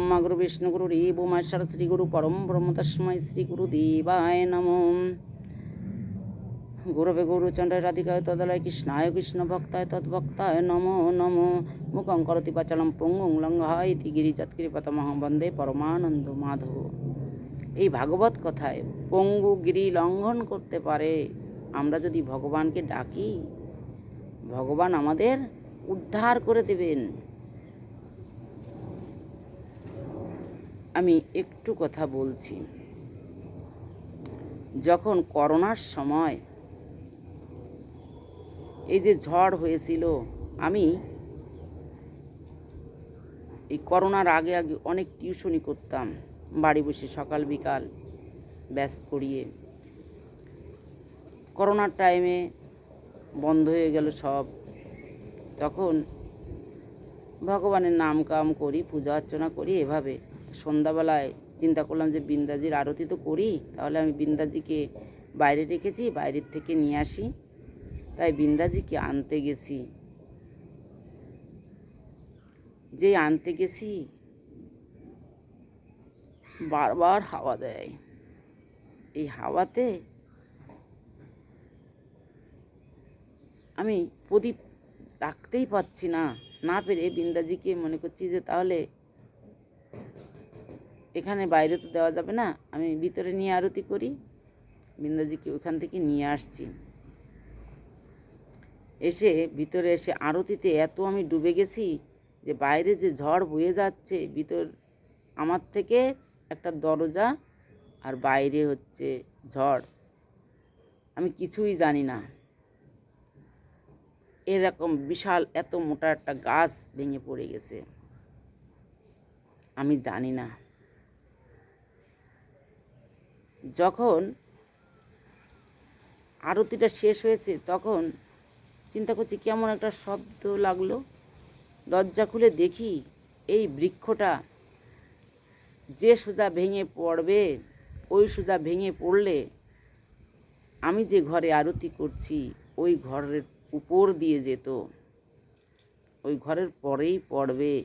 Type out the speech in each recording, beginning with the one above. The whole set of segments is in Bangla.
ব্রহ্মা গুরু, বিষ্ণু গুরু রেব মহেশ্বর, শ্রী গুরু, পরম ব্রহ্ম, তস্মৈ শ্রী গুরু দেবায় নম। গুরবে গৌরচন্দ্র রাধিকায় তদলয় কৃষ্ণায় কৃষ্ণ ভক্তায় তদ্ভক্তায় নম নম। মুখং করতি পাচলম পঙ্গুং লঙ্ঘায় গিরি যৎকৃপতমহ বন্দে পরমানন্দ মাধব। এই ভাগবত কথায় পঙ্গু গিরি লঙ্ঘন করতে পারে। আমরা যদি ভগবানকে ডাকি, ভগবান আমাদের উদ্ধার করে দেবেন। আমি একটু কথা বলছি। যখন করোনার সময় এই যে ঝড় হয়েছিল, আমি এই করোনার আগে আগে অনেক টিউশনি করতাম, বাড়ি বসে সকাল, বিকাল ব্যাস করিয়ে। করোনার টাইমে বন্ধ হয়ে গেল সব। তখন ভগবানের নাম কাম করি, পূজা অর্চনা করি, এভাবে সন্ধ্যাবেলায় চিন্তা করলাম যে বিন্দাজির আরতি তো করি, তাহলে আমি বিন্দাজিকে বাইরে রেখেছি, বাইরের থেকে নিয়ে আসি। তাই বিন্দাজিকে আনতে গেছি। যে আনতে গেছি, বারবার হাওয়া দেয়। এই হাওয়াতে আমি প্রদীপ রাখতেই পাচ্ছি না না পেরে বিন্দাজিকে মনে করছি যে তাহলে এখানে বাইরে তো দেওয়া যাবে না, আমি ভিতরে নিয়ে আরতি করি। বৃন্দাজিকে ওখান থেকে নিয়ে আসছি। এসে ভিতরে এসে আরতিতে এত আমি ডুবে গেছি যে বাইরে যে ঝড় বয়ে যাচ্ছে, ভিতর আমার থেকে একটা দরজা আর বাইরে হচ্ছে ঝড়। আমি কিছুই জানি না। এরকম বিশাল এত মোটা একটা গাছ ভেঙে পড়ে গেছে। আমি জানি না। যখন আরতিটা শেষ হয়েছে, তখন চিন্তা করছি কেমন একটা শব্দ লাগল। দরজা খুলে দেখি এই বৃক্ষটা যে সোজা ভেঙে পড়বে, ওই সোজা ভেঙে পড়লে আমি যে ঘরে আরতি করছি, ওই ঘরের উপর দিয়ে যেত। ওই ঘরের পরেই পড়বে।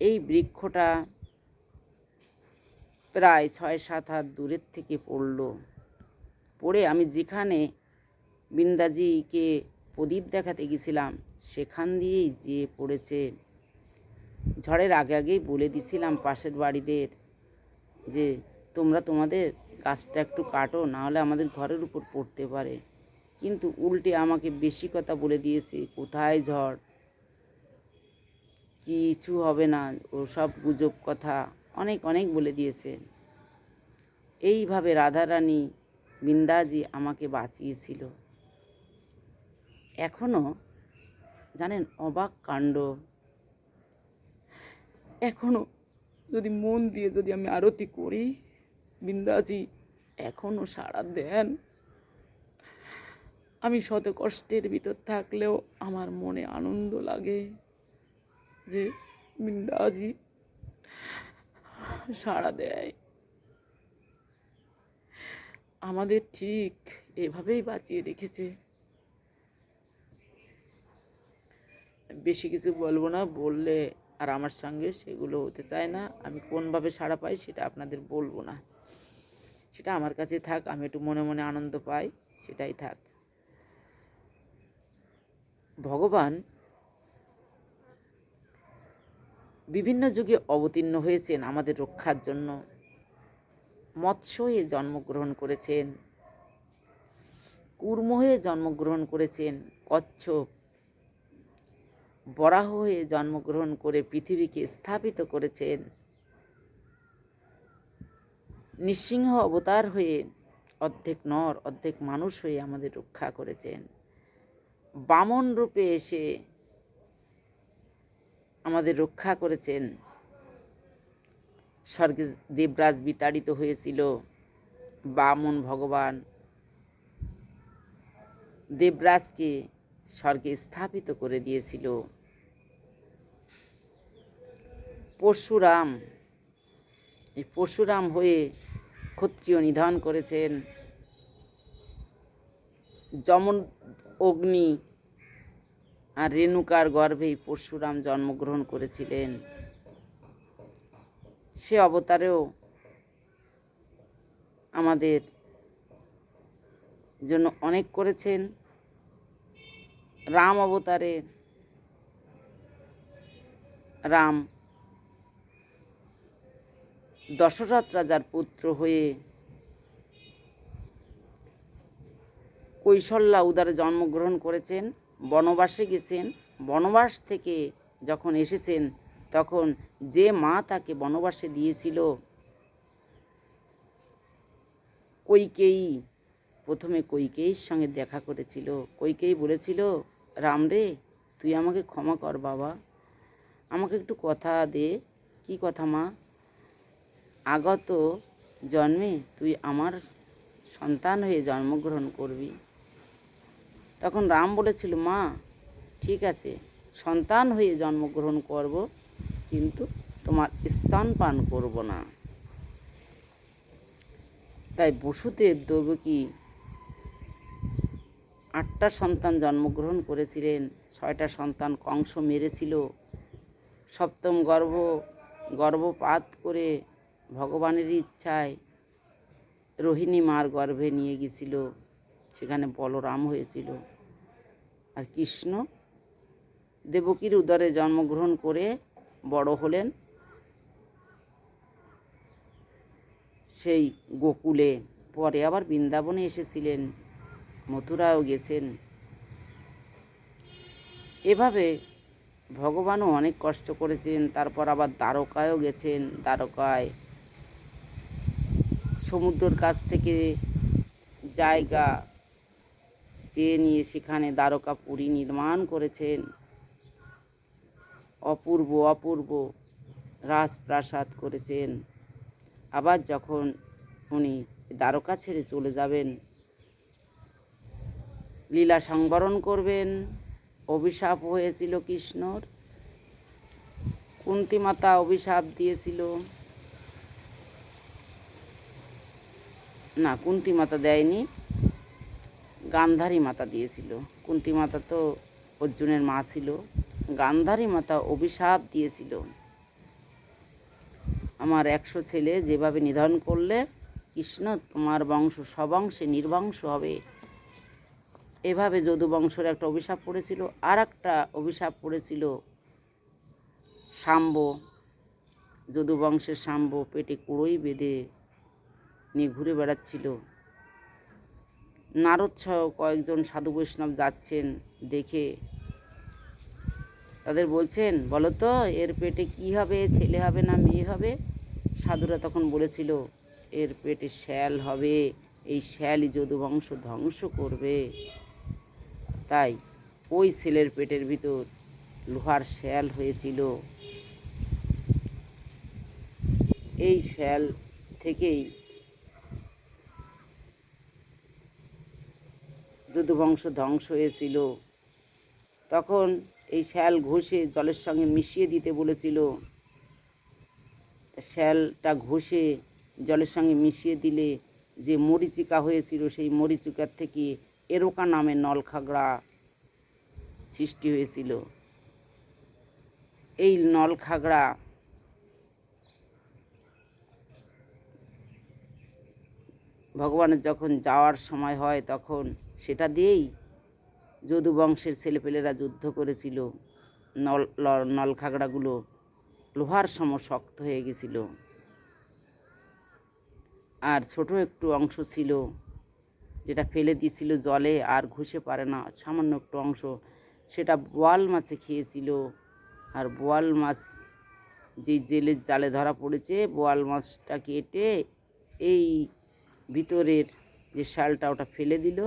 এই বৃক্ষটা প্রায় ছয় সাত হাত দূরের থেকে পড়ল। পড়ে আমি যেখানে বিন্দাজিকে প্রদীপ দেখাতে গেছিলাম, সেখান দিয়েই যে পড়েছে। ঝড়ের আগে আগেই বলে দিছিলাম পাশের বাড়িদের যে, তোমরা তোমাদের গাছটা একটু কাটো, নাহলে আমাদের ঘরের উপর পড়তে পারে। কিন্তু উল্টে আমাকে বেশি কথা বলে দিয়েছে, কোথায় ঝড়? কিছু হবে না ও সব গুজব কথা। অনেক অনেক বলে দিয়েছে। এইভাবে রাধারানী বিন্দাজি আমাকে বাঁচিয়েছিল। এখনও জানেন, অবাক কাণ্ড। এখনও যদি মন দিয়ে যদি আমি আরতি করি, বিন্দাজি এখনও সাড়া দেন, আমি শত কষ্টের ভিতর থাকলেও আমার মনে আনন্দ লাগে যে বিন্দাজি সাড়া দেয়। আমাদের ঠিক এভাবেই বাঁচিয়ে রেখেছে। বেশি কিছু বলব না, বললে আর আমার সঙ্গে সেগুলো হতে চায় না। আমি কোনভাবে সাড়া পাই সেটা আপনাদের বলব না। সেটা আমার কাছে থাক, আমি একটু মনে মনে আনন্দ পাই, সেটাই থাক। ভগবান বিভিন্ন যুগে অবতীর্ণ হয়েছেন আমাদের রক্ষার জন্য। মৎস্য হয়ে জন্মগ্রহণ করেছেন। কুর্ম হয়ে জন্মগ্রহণ করেছেন কচ্ছপ। বরাহ হয়ে জন্মগ্রহণ করে পৃথিবীকে স্থাপিত করেছেন। নৃসিংহ অবতার হয়ে অর্ধেক নর, অর্ধেক মানুষ হয়ে আমাদের রক্ষা করেছেন। বামন রূপে এসে আমাদের রক্ষা করেছেন। স্বর্গে দেবরাজ বিতাড়িত হয়েছিল। বামন ভগবান দেবরাজকে স্বর্গে স্থাপিত করে দিয়েছিল। পরশুরাম, এই পরশুরাম হয়ে ক্ষত্রিয় নিধন করেছেন। যমন অগ্নি আর রেণুকার গর্ভেই পরশুরাম জন্মগ্রহণ করেছিলেন। সে অবতারেও আমাদের জন্য অনেক করেছেন। রাম অবতারে রাম দশরথ রাজার পুত্র হয়ে কৈশল্যা উদারে জন্মগ্রহণ করেছেন। বনবাসে গেছেন, বনবাস থেকে যখন এসেছেন, তখন যে মা তাকে বনবাসে দিয়েছিল, কৈকেয়ী, প্রথমে কৈকেয়ীর সঙ্গে দেখা করেছিল। কৈকেয়ী বলেছিল, রাম রে, তুই আমাকে ক্ষমা কর বাবা। আমাকে একটু কথা দে। কি কথা মা? আগত জন্মে তুই আমার সন্তান হয়ে জন্মগ্রহণ করবি। তখন রাম বলেছিল, মা, ঠিক আছে, সন্তান হয়ে জন্মগ্রহণ করব, কিন্তু তোমার স্তন পান করব না। তাই বসুদেব দেবকী আটটা সন্তান জন্মগ্রহণ করেছিলেন, ছয়টা সন্তান কংস মেরেছিল। সপ্তম গর্ভ, গর্ভপাত করে ভগবানের ইচ্ছায় রোহিণী মার গর্ভে নিয়ে গেছিল, সেখানে বলরাম হয়েছিল। আর কৃষ্ণ দেবকীর উদরে জন্মগ্রহণ করে বড় হলেন। সেই গোকুলে পরে আবার বৃন্দাবনে এসেছিলেন, মথুরাও গেছেন। এভাবে ভগবানও অনেক কষ্ট করেছেন, তারপর আবার দ্বারকায়ও গেছেন। দ্বারকায় সমুদ্রর কাছ থেকে জায়গা চেয়ে নিয়ে সেখানে দ্বারকা পুরী নির্মাণ করেছেন। অপূর্ব অপূর্ব রাজপ্রাসাদ করেছেন। আবার যখন উনি দ্বারকা ছেড়ে চলে যাবেন, লীলা সংবরণ করবেন, অভিশাপ হয়েছিল কৃষ্ণর কুন্তি মাতা অভিশাপ দিয়েছিল। না কুন্তি মাতা দেয়নি গান্ধারী মাতা দিয়েছিল। কুন্তি মাতা তো অর্জুনের মা ছিল। গান্ধারী মাতা অভিশাপ দিয়েছিল। আমার একশো ছেলে যেভাবে নিধন করলে, কৃষ্ণ তোমার বংশ সবংশে নির্বংশ হবে। এভাবে যদু বংশের একটা অভিশাপ পড়েছিল আর একটা অভিশাপ পড়েছিল শাম্ব। যদু বংশের শাম্ব পেটে কুড়োই বেঁধে নিয়ে ঘুরে বেড়াচ্ছিল। নারদ সহ কয়েকজন সাধু বৈষ্ণব যাচ্ছেন দেখে। তাদের বলছেন, বলো তো, এর পেটে কি হবে? ছেলে হবে না মেয়ে হবে? সাধুরা তখন বলেছিল, এর পেটে শ্যাল হবে। এই শ্যালই যদু বংশ ধ্বংস করবে। তাই ওই ছেলের পেটের ভিতর লোহার শ্যাল হয়েছিল। এই শ্যাল থেকেই যদুবংশ ধ্বংস হয়েছিল। তখন এই শ্যাল ঘষে জলের সঙ্গে মিশিয়ে দিতে বলেছিল। শ্যালটা ঘষে জলের সঙ্গে মিশিয়ে দিলে যে মরিচিকা হয়েছিল, সেই মরিচিকার থেকে এরোকা নামে নলখাগড়া সৃষ্টি হয়েছিল। এই নলখাগড়া ভগবানের যখন যাওয়ার সময় হয়, তখন সেটা দিয়েই যদু বংশের ছেলেপেলেরা যুদ্ধ করেছিল। নল নলখাগড়াগুলো লোহার সম শক্ত হয়ে গেছিল। আর ছোট একটু অংশ ছিল যেটা ফেলে দিয়েছিল জলে আর ঘুষে পারে না। সামান্য একটু অংশ সেটা বোয়াল মাছে খেয়েছিল। আর বোয়াল মাছ যেই জেলের জালে ধরা পড়েছে, বোয়াল মাছটা কেটে এই ভিতরের যে শালটা ওটা ফেলে দিল।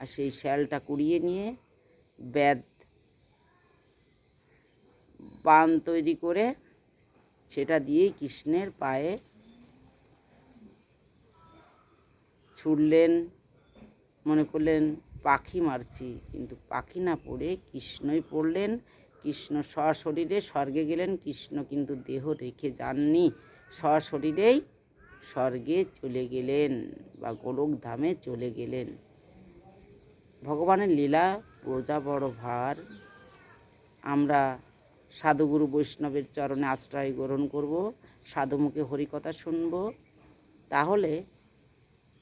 আর সেই শ্যালটা কুড়িয়ে নিয়ে ব্যাদ বান তৈরি করে সেটা দিয়েই কৃষ্ণের পায়ে ছুড়লেন, মনে করলেন, পাখি মারছি। কিন্তু পাখি না পড়ে কৃষ্ণই পড়লেন। কৃষ্ণ সশরীরে স্বর্গে গেলেন। কৃষ্ণ কিন্তু দেহ রেখে যাননি। সশরীরেই স্বর্গে চলে গেলেন বা গোলক ধামে চলে গেলেন। ভগবানের লীলা, প্রজা বড় ভার। আমরা সাধুগুরু বৈষ্ণবের চরণে আশ্রয় গ্রহণ করব, সাধুমুখে হরিকথা শুনব। তাহলে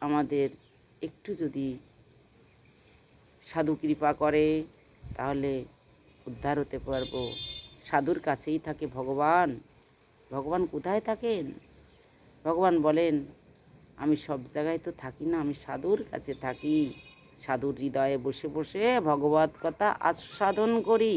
আমাদের একটু যদি সাধু কৃপা করে, তাহলে উদ্ধার হতে পারব। সাধুর কাছেই থাকে ভগবান। ভগবান কোথায় থাকেন? ভগবান বলেন, আমি সব জায়গায় তো থাকি না, আমি সাধুর কাছে থাকি। সাধুর হৃদয়ে বসে বসে ভগবত কথা আস্বাদন করি।